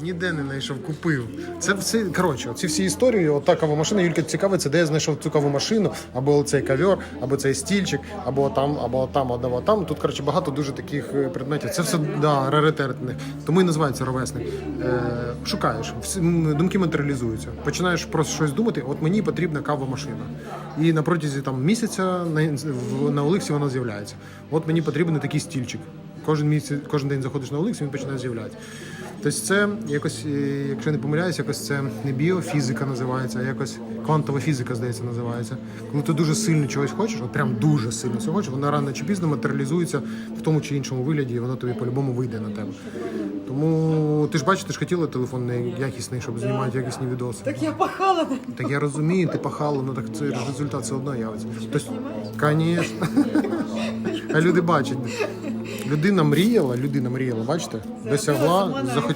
Ніде не знайшов, купив. Це все коротше, ці всі історії. От та кавомашина. Юлька цікавиться, де я знайшов цю кавомашину, або цей ковер, або цей стільчик, або там, або там, або там. Тут коротше багато дуже таких е, предметів. Це все да, раритетних. Тому і називається ровесник. Е, шукаєш, думки матеріалізуються. Починаєш просто щось думати. От мені потрібна кавомашина. І на протязі там місяця на, на Олексі вона з'являється. От мені потрібен такий стільчик. Кожен місяць, кожен день заходиш на Олексі, він починає з'являтися. Тобто це якось, е, якщо не помиляюсь, якось це не біофізика називається, а якось квантова фізика, здається, називається. Коли ти дуже сильно чогось хочеш, от прям дуже сильно цього хочеш, вона рано чи пізно матеріалізується в тому чи іншому вигляді, і воно тобі по-любому вийде на тебе. Тому ти ж бачиш, ти ж хотіла телефон не якісний, щоб знімати якісні відоси. Так я пахала. Так я розумію, ти пахала, ну так це результат все одно явиться. Тобто, звісно. А люди бачать. Людина мріяла, людина мріяла, бачите? Досягла, захотіла.